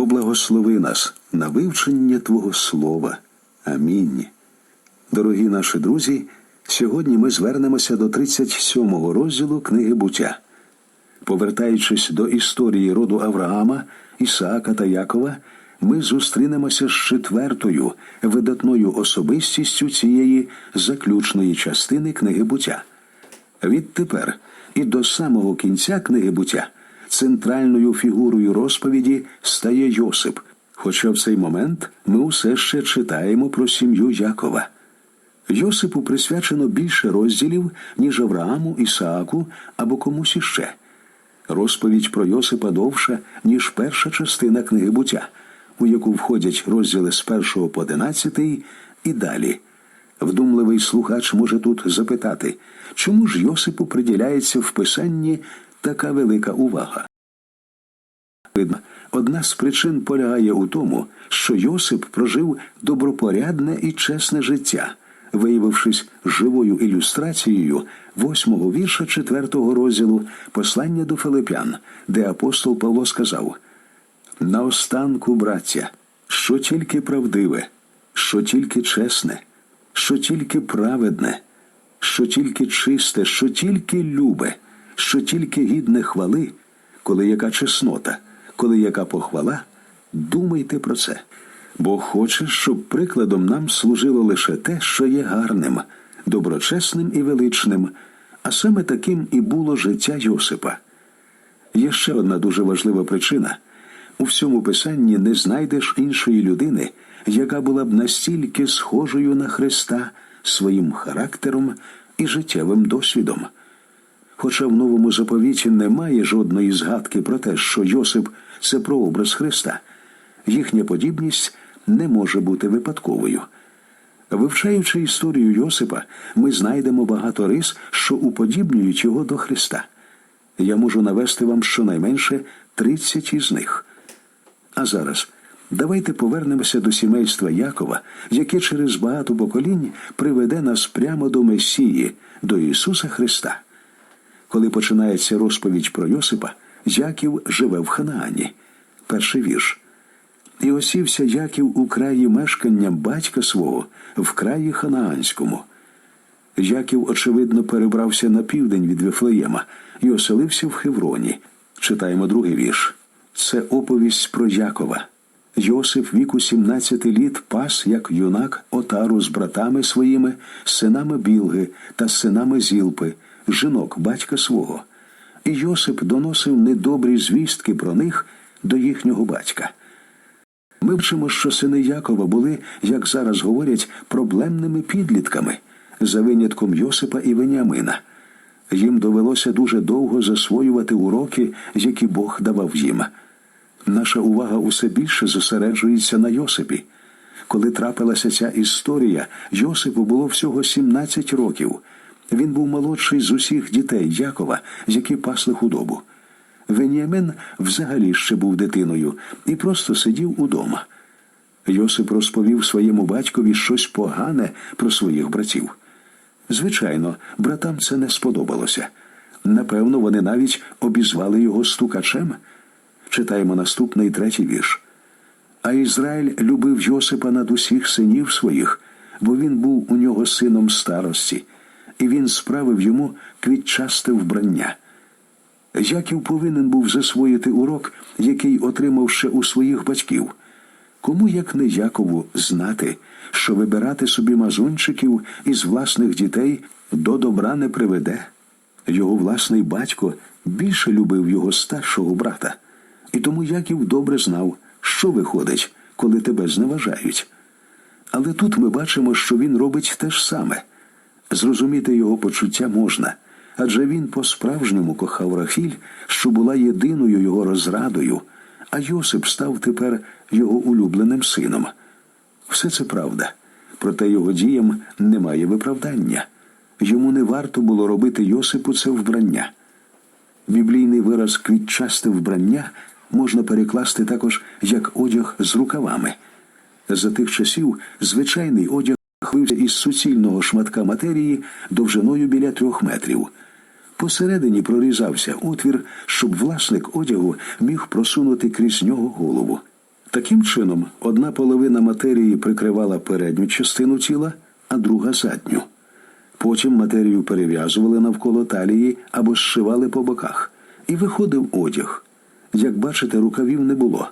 поблагослови нас на вивчення Твого Слова. Амінь. Дорогі наші друзі, сьогодні ми звернемося до 37-го розділу книги буття. Повертаючись до історії роду Авраама, Ісаака та Якова, ми зустрінемося з четвертою видатною особистістю цієї заключної частини книги буття. Відтепер і до самого кінця книги буття центральною фігурою розповіді стає Йосип, хоча в цей момент ми усе ще читаємо про сім'ю Якова. Йосипу присвячено більше розділів, ніж Аврааму, Ісааку або комусь іще. Розповідь про Йосипа довша, ніж перша частина книги буття, у яку входять розділи з 1 по 11 і далі. Вдумливий слухач може тут запитати, чому ж Йосипу приділяється в писанні така велика увага? Видно, одна з причин полягає у тому, що Йосип прожив добропорядне і чесне життя, виявившись живою ілюстрацією восьмого вірша четвертого розділу послання до Филипян, де апостол Павло сказав Наостанку, браття, що тільки правдиве, що тільки чесне, що тільки праведне, що тільки чисте, що тільки любе, що тільки гідне хвали, коли яка чеснота, коли яка похвала, думайте про це. Бо хоче, щоб прикладом нам служило лише те, що є гарним, доброчесним і величним, а саме таким і було життя Йосипа. Є ще одна дуже важлива причина у всьому писанні не знайдеш іншої людини, яка була б настільки схожою на Христа своїм характером і життєвим досвідом. Хоча в новому заповіті немає жодної згадки про те, що Йосип це прообраз Христа, їхня подібність не може бути випадковою. Вивчаючи історію Йосипа, ми знайдемо багато рис, що уподібнюють його до Христа. Я можу навести вам щонайменше 30 із них. А зараз давайте повернемося до сімейства Якова, яке через багато поколінь приведе нас прямо до Месії, до Ісуса Христа. Коли починається розповідь про Йосипа, Яків живе в Ханаані. Перший вірш. І осівся Яків у краї мешкання батька свого в краї Ханаанському. Яків, очевидно, перебрався на південь від Вифлеєма і оселився в Хевроні. Читаємо другий вірш. Це оповість про Якова. Йосип віку 17 літ пас, як юнак, отару з братами своїми, синами Білги та синами Зілпи, жінок батька свого. І Йосип доносив недобрі звістки про них до їхнього батька. Ми вчимо, що сини Якова були, як зараз говорять, проблемними підлітками, за винятком Йосипа і Веніамина. Їм довелося дуже довго засвоювати уроки, які Бог давав їм. Наша увага усе більше зосереджується на Йосипі. Коли трапилася ця історія, Йосипу було всього 17 років. Він був молодший з усіх дітей Якова, які пасли худобу. Веніамин взагалі ще був дитиною і просто сидів удома. Йосип розповів своєму батькові щось погане про своїх братів. Звичайно, братам це не сподобалося. Напевно, вони навіть обізвали його стукачем. Читаємо наступний третій вірш. А Ізраїль любив Йосипа над усіх синів своїх, бо він був у нього сином старості, і він справив йому квітчасте вбрання. Яків повинен був засвоїти урок, який отримав ще у своїх батьків. Кому, як не Якову, знати, що вибирати собі мазунчиків із власних дітей до добра не приведе. Його власний батько більше любив його старшого брата, і тому Яків добре знав, що виходить, коли тебе зневажають. Але тут ми бачимо, що він робить те ж саме. Зрозуміти його почуття можна, адже він по-справжньому кохав Рахіль, що була єдиною його розрадою, а Йосип став тепер його улюбленим сином. Все це правда, проте його діям немає виправдання. Йому не варто було робити Йосипу це вбрання. Біблійний вираз квітчасте вбрання можна перекласти також як одяг з рукавами. За тих часів звичайний одяг хлився із суцільного шматка матерії довжиною біля трьох метрів. Посередині прорізався отвір, щоб власник одягу міг просунути крізь нього голову. Таким чином, одна половина матерії прикривала передню частину тіла, а друга задню. Потім матерію перев'язували навколо талії або зшивали по боках, і виходив одяг. Як бачите, рукавів не було.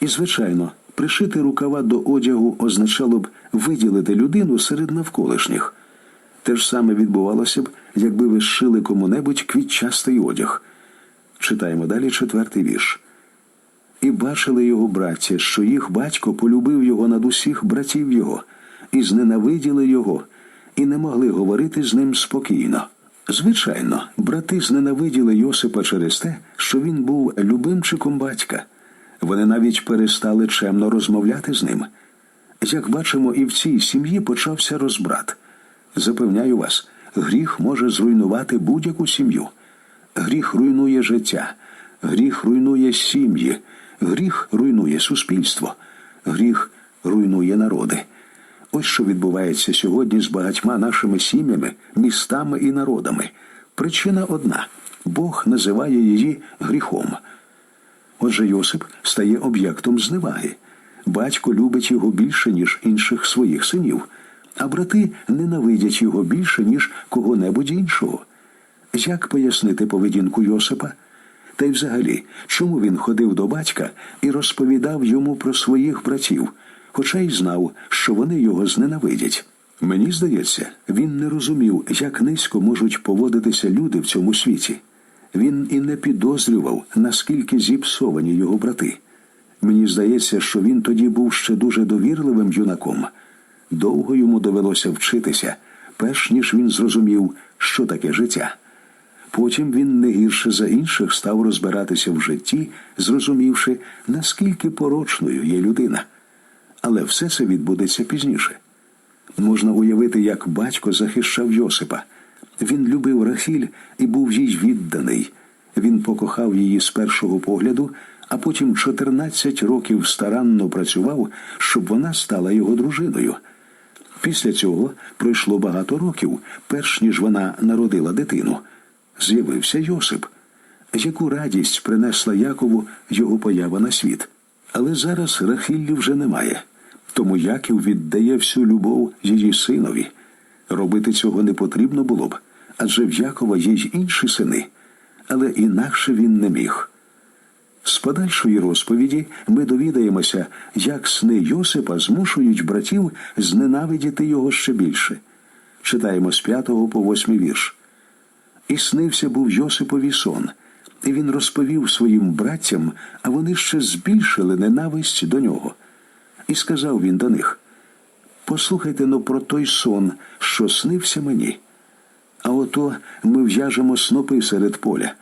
І, звичайно, пришити рукава до одягу означало б виділити людину серед навколишніх. Те ж саме відбувалося б, якби ви зшили кому-небудь квітчастий одяг. Читаємо далі четвертий вірш. І бачили його браття, що їх батько полюбив його над усіх братів його, і зненавиділи його, і не могли говорити з ним спокійно. Звичайно, брати зненавиділи Йосипа через те, що він був любимчиком батька. Вони навіть перестали чемно розмовляти з ним. Як бачимо, і в цій сім'ї почався розбрат. Запевняю вас, гріх може зруйнувати будь-яку сім'ю. Гріх руйнує життя, гріх руйнує сім'ї, гріх руйнує суспільство, гріх руйнує народи. Ось що відбувається сьогодні з багатьма нашими сім'ями, містами і народами. Причина одна Бог називає її гріхом. Отже, Йосип стає об'єктом зневаги. Батько любить його більше, ніж інших своїх синів, а брати ненавидять його більше, ніж кого-небудь іншого. Як пояснити поведінку Йосипа? Та й взагалі, чому він ходив до батька і розповідав йому про своїх братів, хоча й знав, що вони його зненавидять. Мені здається, він не розумів, як низько можуть поводитися люди в цьому світі. Він і не підозрював, наскільки зіпсовані його брати. Мені здається, що він тоді був ще дуже довірливим юнаком. Довго йому довелося вчитися, перш ніж він зрозумів, що таке життя. Потім він не гірше за інших став розбиратися в житті, зрозумівши, наскільки порочною є людина. Але все це відбудеться пізніше. Можна уявити, як батько захищав Йосипа. Він любив Рахіль і був їй відданий. Він покохав її з першого погляду, а потім 14 років старанно працював, щоб вона стала його дружиною. Після цього пройшло багато років, перш ніж вона народила дитину. З'явився Йосип. Яку радість принесла Якову його поява на світ. Але зараз Рахіллі вже немає. Тому Яків віддає всю любов її синові. Робити цього не потрібно було б, адже в Якова є й інші сини, але інакше він не міг. З подальшої розповіді ми довідаємося, як сни Йосипа змушують братів зненавидіти його ще більше. Читаємо з 5 по 8 вірш. І снився був Йосипові сон, і він розповів своїм братцям, а вони ще збільшили ненависть до нього. І сказав він до них: Послухайте но про той сон, що снився мені. А ото ми в'яжемо снопи серед поля.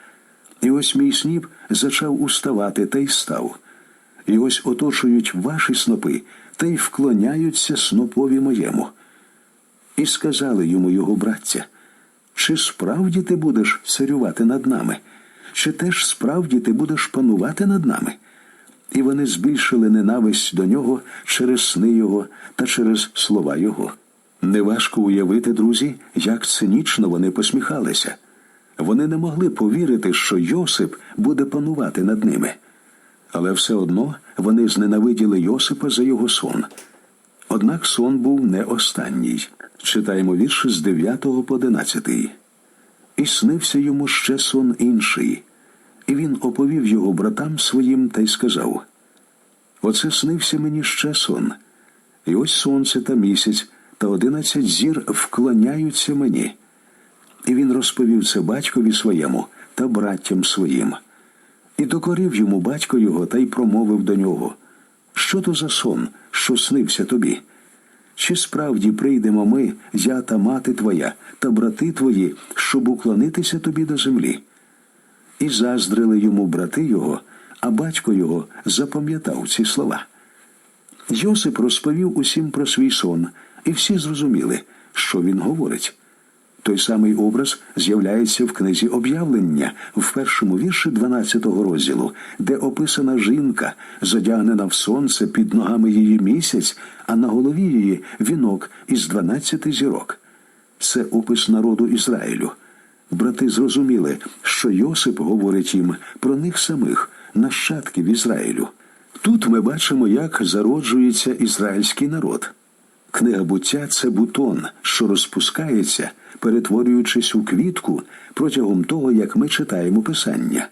І ось мій сніп зачав уставати та й став. І ось оточують ваші снопи та й вклоняються снопові моєму. І сказали йому його браття, чи справді ти будеш царювати над нами, чи теж справді ти будеш панувати над нами? І вони збільшили ненависть до нього через сни його та через слова його. Неважко уявити, друзі, як цинічно вони посміхалися. Вони не могли повірити, що Йосип буде панувати над ними. Але все одно вони зненавиділи Йосипа за його сон. Однак сон був не останній. Читаємо вірші з 9 по 11. І снився йому ще сон інший. І він оповів його братам своїм та й сказав: Оце снився мені ще сон. І ось сонце та місяць та одинадцять зір вклоняються мені. І він розповів це батькові своєму та браттям своїм. І докорив йому батько його та й промовив до нього: Що то за сон, що снився тобі? Чи справді прийдемо ми, я та мати твоя, та брати твої, щоб уклонитися тобі до землі? І заздрили йому брати його, а батько його запам'ятав ці слова. Йосип розповів усім про свій сон, і всі зрозуміли, що він говорить. Той самий образ з'являється в книзі об'явлення в першому вірші 12-го розділу, де описана жінка, задягнена в сонце під ногами її місяць, а на голові її вінок із 12 зірок. Це опис народу Ізраїлю. Брати зрозуміли, що Йосип говорить їм про них самих, нащадків Ізраїлю. Тут ми бачимо, як зароджується ізраїльський народ. Книга буття це бутон, що розпускається, перетворюючись у квітку протягом того, як ми читаємо писання.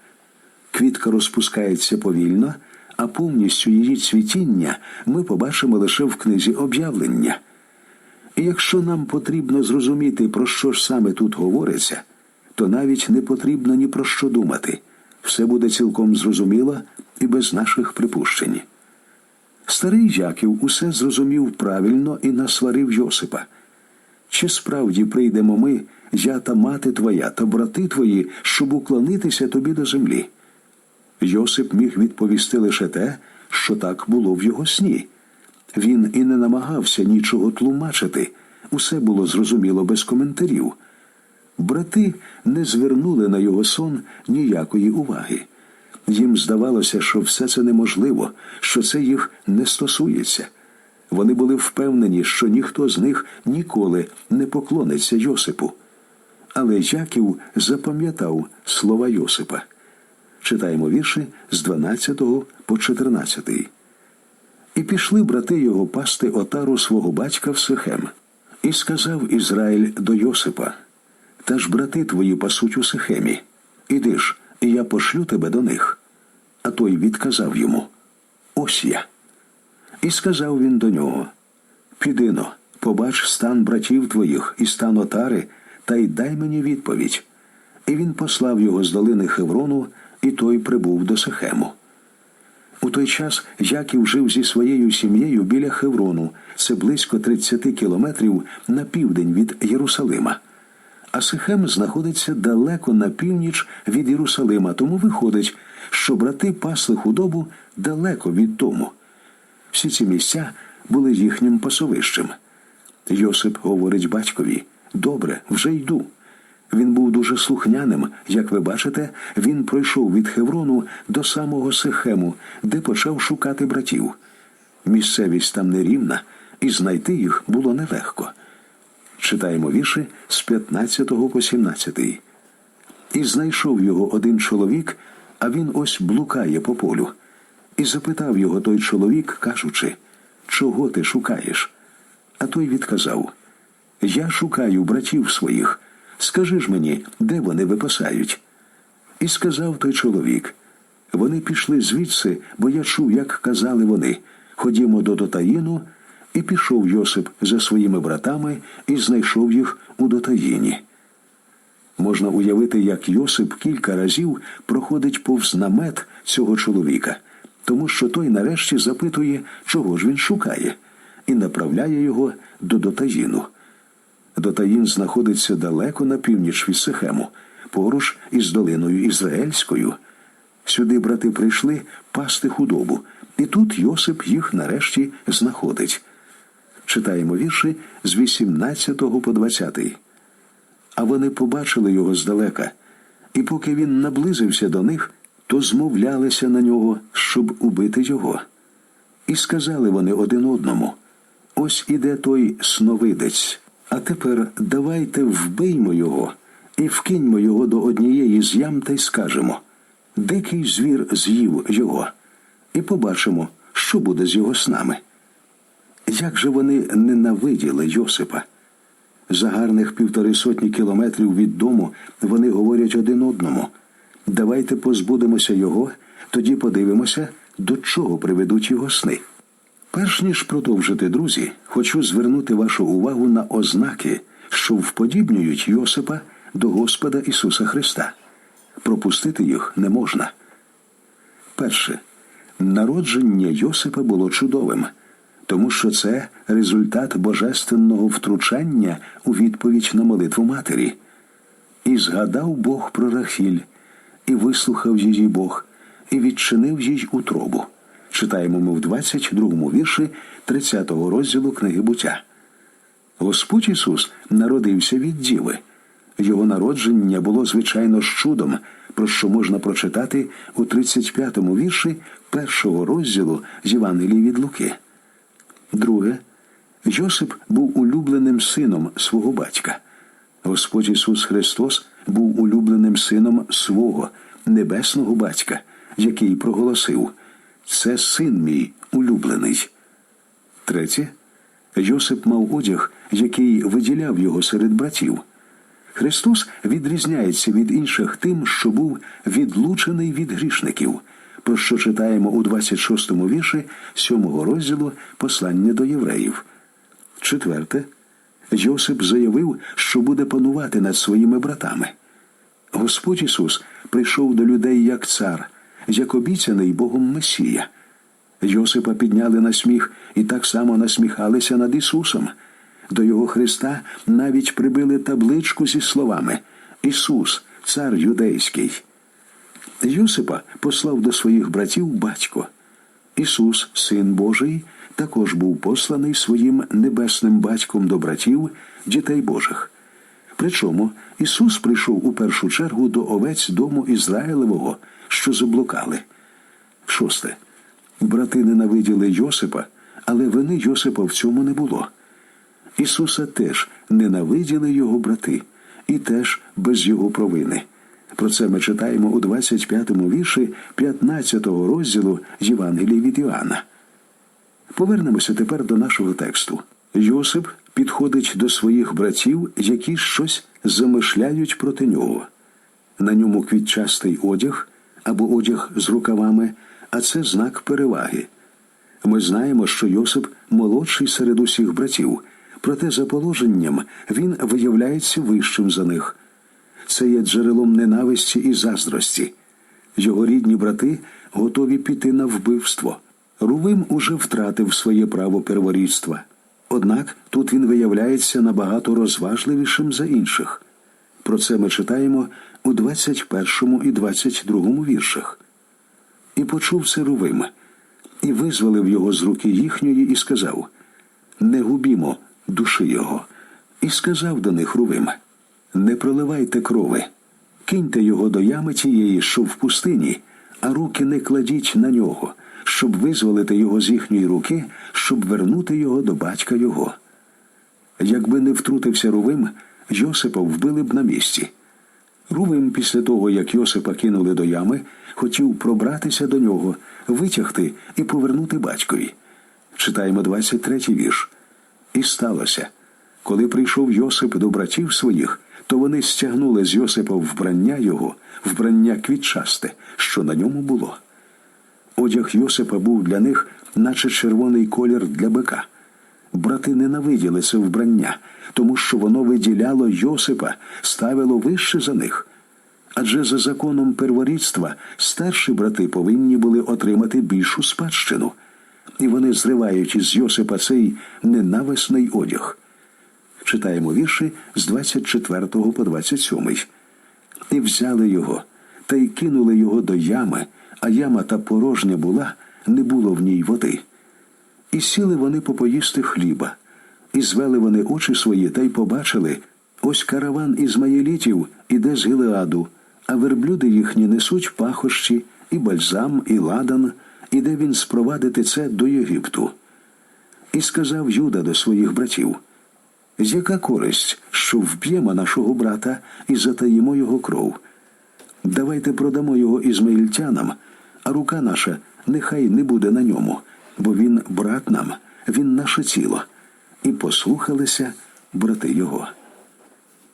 Квітка розпускається повільно, а повністю її цвітіння ми побачимо лише в книзі об'явлення. І якщо нам потрібно зрозуміти, про що ж саме тут говориться, то навіть не потрібно ні про що думати. Все буде цілком зрозуміло і без наших припущень. Старий Яків усе зрозумів правильно і насварив Йосипа. Чи справді прийдемо ми, я та мати твоя та брати твої, щоб уклонитися тобі до землі? Йосип міг відповісти лише те, що так було в його сні. Він і не намагався нічого тлумачити, усе було зрозуміло без коментарів. Брати не звернули на його сон ніякої уваги. Їм здавалося, що все це неможливо, що це їх не стосується. Вони були впевнені, що ніхто з них ніколи не поклониться Йосипу. Але Яків запам'ятав слова Йосипа. Читаємо вірші з 12 по 14. І пішли брати його пасти отару свого батька в Сихем. І сказав Ізраїль до Йосипа: Та ж брати твої пасуть у Сихемі. Іди ж, і я пошлю тебе до них. А той відказав йому: Ось я. І сказав він до нього: Підино, побач стан братів твоїх і стан отари, та й дай мені відповідь. І він послав його з долини Хеврону, і той прибув до Сихему. У той час Яків жив зі своєю сім'єю біля Хеврону, це близько 30 кілометрів на південь від Єрусалима. А Сихем знаходиться далеко на північ від Єрусалима, тому виходить, що брати пасли худобу далеко від дому. Всі ці місця були їхнім пасовищем. Йосип говорить батькові: Добре, вже йду. Він був дуже слухняним. Як ви бачите, він пройшов від Хеврону до самого Сихему, де почав шукати братів. Місцевість там нерівна, і знайти їх було нелегко. Читаємо вірші з 15 по 17. І знайшов його один чоловік, а він ось блукає по полю. І запитав його той чоловік, кажучи, чого ти шукаєш? А той відказав: Я шукаю братів своїх. Скажи ж мені, де вони випасають? І сказав той чоловік: Вони пішли звідси, бо я чув, як казали вони. Ходімо до Дотаїну, і пішов Йосип за своїми братами і знайшов їх у Дотаїні. Можна уявити, як Йосип кілька разів проходить повз намет цього чоловіка, тому що той нарешті запитує, чого ж він шукає, і направляє його до Дотаїну. Дотаїн знаходиться далеко на північ від Сихему, поруч із долиною Ізраїльською. Сюди брати прийшли пасти худобу, і тут Йосип їх нарешті знаходить. Читаємо вірші з 18 по 20. А вони побачили його здалека, і поки він наблизився до них, то змовлялися на нього, щоб убити його. І сказали вони один одному: ось іде той сновидець. А тепер давайте вбиймо його і вкиньмо його до однієї з ям та й скажемо Дикий звір з'їв його, і побачимо, що буде з його снами. Як же вони ненавиділи Йосипа? За гарних півтори сотні кілометрів від дому вони говорять один одному давайте позбудемося його, тоді подивимося, до чого приведуть його сни. Перш ніж продовжити, друзі, хочу звернути вашу увагу на ознаки, що вподібнюють Йосипа до Господа Ісуса Христа. Пропустити їх не можна. Перше, народження Йосипа було чудовим, тому що це результат божественного втручання у відповідь на молитву матері. І згадав Бог про Рахіль, і вислухав її Бог, і відчинив їй утробу. Читаємо ми в 22-му вірші 30-го розділу книги буття. Господь Ісус народився від Діви. Його народження було звичайно з чудом, про що можна прочитати у 35-му вірші першого розділу з Євангелії від Луки. Друге, Йосип був улюбленим сином свого батька. Господь Ісус Христос був улюбленим сином свого небесного батька, який проголосив це син мій улюблений. Третє. Йосип мав одяг, який виділяв його серед братів. Христос відрізняється від інших тим, що був відлучений від грішників, про що читаємо у 26-му вірші 7-го розділу послання до євреїв. Четверте. Йосип заявив, що буде панувати над своїми братами. Господь Ісус прийшов до людей як цар, як обіцяний Богом Месія. Йосипа підняли на сміх і так само насміхалися над Ісусом. До Його Христа навіть прибили табличку зі словами Ісус, цар юдейський. Йосипа послав до своїх братів батько. Ісус, Син Божий, також був посланий своїм небесним батьком до братів, дітей Божих. Причому Ісус прийшов у першу чергу до овець дому Ізраїлевого, що заблукали. Шосте. Брати ненавиділи Йосипа, але вини Йосипа в цьому не було. Ісуса теж ненавиділи його брати, і теж без його провини. Про це ми читаємо у 25-му вірші 15-го розділу Євангелії від Іоанна. Повернемося тепер до нашого тексту. Йосип підходить до своїх братів, які щось замишляють проти нього. На ньому квітчастий одяг або одяг з рукавами, а це знак переваги. Ми знаємо, що Йосип молодший серед усіх братів, проте за положенням він виявляється вищим за них. Це є джерелом ненависті і заздрості. Його рідні брати готові піти на вбивство. Рувим уже втратив своє право перворідства. Однак тут він виявляється набагато розважливішим за інших. Про це ми читаємо у 21 і 22 віршах. І почув це Рувим, і визволив його з руки їхньої, і сказав: Не губімо душі його. І сказав до них Рувим: Не проливайте крови, киньте його до ями тієї, що в пустині, а руки не кладіть на нього, щоб визволити його з їхньої руки, щоб вернути його до батька його. Якби не втрутився Рувим, Йосипа вбили б на місці. Рувим, після того, як Йосипа кинули до ями, хотів пробратися до нього, витягти і повернути батькові. Читаємо 23-й вірш. І сталося, коли прийшов Йосип до братів своїх, то вони стягнули з Йосипа вбрання його, вбрання квітчасте, що на ньому було. Одяг Йосипа був для них, наче червоний колір для бика. Брати ненавиділи це вбрання, тому що воно виділяло Йосипа, ставило вище за них. Адже за законом перворідства старші брати повинні були отримати більшу спадщину, і вони зривають із Йосипа цей ненависний одяг. Читаємо вірші з 24 по 27. І взяли його, та й кинули його до ями, а яма та порожня була, не було в ній води. І сіли вони попоїсти хліба, і звели вони очі свої та й побачили ось караван ізмаїлітів іде з Гілеаду, а верблюди їхні несуть пахощі, і бальзам, і ладан, іде він спровадити це до Єгипту. І сказав Юда до своїх братів: Яка користь, що вб'ємо нашого брата і затаїмо його кров? Давайте продамо його ізмаїльтянам, а рука наша нехай не буде на ньому, бо він брат нам, він наше тіло. І послухалися брати його.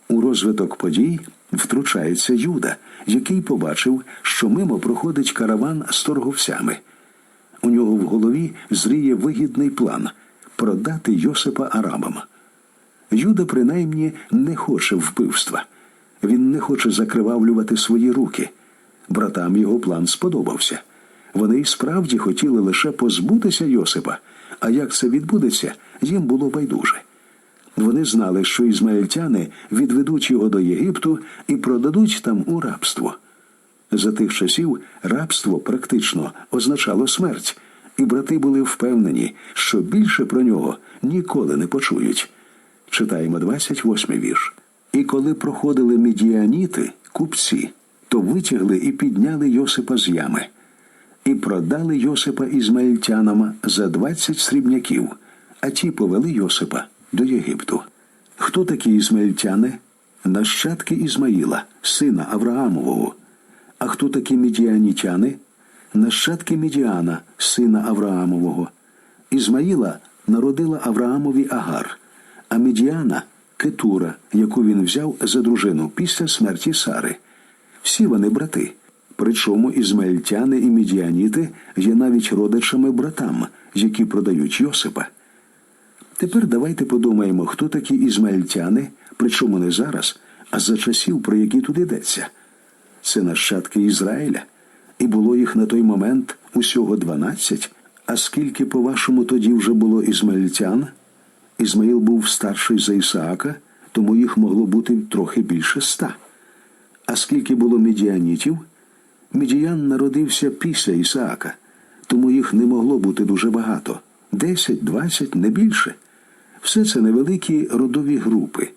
У розвиток подій втручається Юда, який побачив, що мимо проходить караван з торговцями. У нього в голові зріє вигідний план продати Йосипа арабам. Юда принаймні не хоче вбивства. Він не хоче закривавлювати свої руки. Братам його план сподобався. Вони й справді хотіли лише позбутися Йосипа, а як це відбудеться, їм було байдуже. Вони знали, що ізмаїльтяни відведуть його до Єгипту і продадуть там у рабство. За тих часів рабство практично означало смерть, і брати були впевнені, що більше про нього ніколи не почують. Читаємо 28 вірш. І коли проходили медіаніти, купці, то витягли і підняли Йосипа з ями, і продали Йосипа ізмаїльтянам за 20 срібняків, а ті повели Йосипа до Єгипту. Хто такі ізмаїльтяни? Нащадки Ізмаїла, сина Авраамового. А хто такі медіанітяни? нащадки Мідіана, сина Авраамового. Ізмаїла народила Авраамові Агар, а Мідіана Кетура, яку він взяв за дружину після смерті Сари. Всі вони брати. Причому ізмаїльтяни і мідіаніти є навіть родичами братам, які продають Йосипа. Тепер давайте подумаємо, хто такі ізмаїльтяни, причому не зараз, а за часів, про які тут йдеться. Це нащадки Ізраїля, і було їх на той момент усього дванадцять. А скільки, по-вашому, тоді вже було ізмаїльтян? Ізмаїл був старший за Ісаака, тому їх могло бути трохи більше ста. А скільки було мідіанітів? Мідіян народився після Ісаака, тому їх не могло бути дуже багато десять, двадцять, не більше. Все це невеликі родові групи.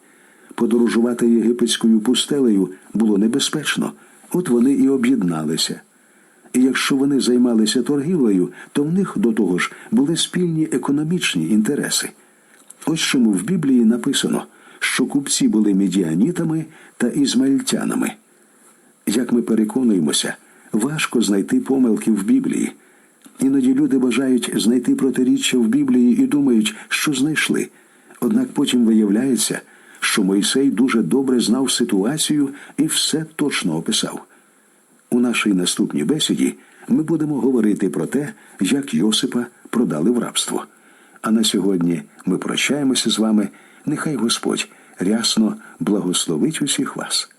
Подорожувати єгипетською пустелею було небезпечно, от вони і об'єдналися. І якщо вони займалися торгівлею, то в них до того ж були спільні економічні інтереси. Ось чому в Біблії написано, що купці були мідіанітами та ізмаїльтянами. Як ми переконуємося, важко знайти помилки в Біблії. Іноді люди бажають знайти протиріччя в Біблії і думають, що знайшли. Однак потім виявляється, що Мойсей дуже добре знав ситуацію і все точно описав. У нашій наступній бесіді ми будемо говорити про те, як Йосипа продали в рабство. А на сьогодні ми прощаємося з вами. Нехай Господь рясно благословить усіх вас.